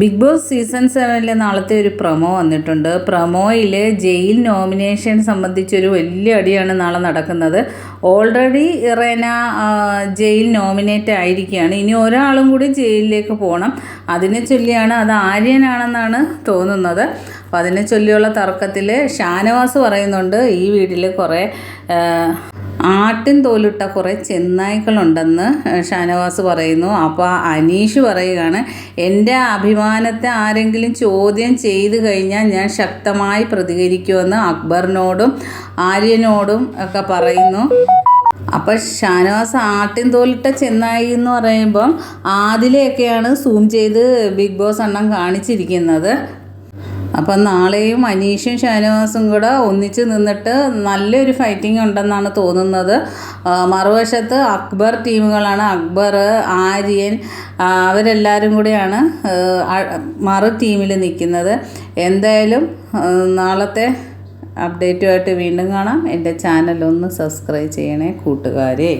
Big boss season സെവനിലെ നാളത്തെ ഒരു promo വന്നിട്ടുണ്ട്. പ്രൊമോയിൽ ജയിൽ നോമിനേഷൻ സംബന്ധിച്ചൊരു വലിയ അടിയാണ് നാളെ നടക്കുന്നത്. ഓൾറെഡി ഇറേന ജയിൽ നോമിനേറ്റ് ആയിരിക്കുകയാണ്. ഇനി ഒരാളും കൂടി ജയിലിലേക്ക് പോകണം അതിനെ ചൊല്ലിയാണ് അത് ആര്യനാണെന്നാണ് തോന്നുന്നത്. അപ്പോൾ അതിനെ ചൊല്ലിയുള്ള തർക്കത്തിൽ ഷാനവാസ് പറയുന്നുണ്ട്. ഈ വീട്ടിൽ കുറേ ആട്ടിൻ തോലിട്ട കുറേ ചെന്നായ്ക്കളുണ്ടെന്ന് ഷാനവാസ് പറയുന്നു. അപ്പോൾ അനീഷ് പറയുകയാണ് എന്റെ അഭിമാനത്തെ ആരെങ്കിലും ചോദ്യം ചെയ്തു കഴിഞ്ഞാൽ ഞാൻ ശക്തമായി പ്രതികരിക്കുമെന്ന് അക്ബറിനോടും ആര്യനോടും ഒക്കെ പറയുന്നു. അപ്പോൾ ഷാനവാസ് ആട്ടിൻ തോലിട്ട ചെന്നായി എന്ന് പറയുമ്പം ആദിലെയൊക്കെയാണ് സൂം ചെയ്ത് ബിഗ് ബോസ് എണ്ണം കാണിച്ചിരിക്കുന്നത്. അപ്പം നാളെയും അനീഷും ഷാനവാസും കൂടെ ഒന്നിച്ച് നിന്നിട്ട് നല്ലൊരു ഫൈറ്റിംഗ് ഉണ്ടെന്നാണ് തോന്നുന്നത്. മറുവശത്ത് അക്ബർ ടീമുകളാണ്. അക്ബർ ആര്യൻ അവരെല്ലാവരും കൂടെയാണ് മറു ടീമിൽ നിൽക്കുന്നത് എന്തായാലും നാളത്തെ അപ്ഡേറ്റുമായിട്ട് വീണ്ടും കാണാം. എന്റെ ചാനൽ ഒന്ന് സബ്സ്ക്രൈബ് ചെയ്യണേ കൂട്ടുകാരെ.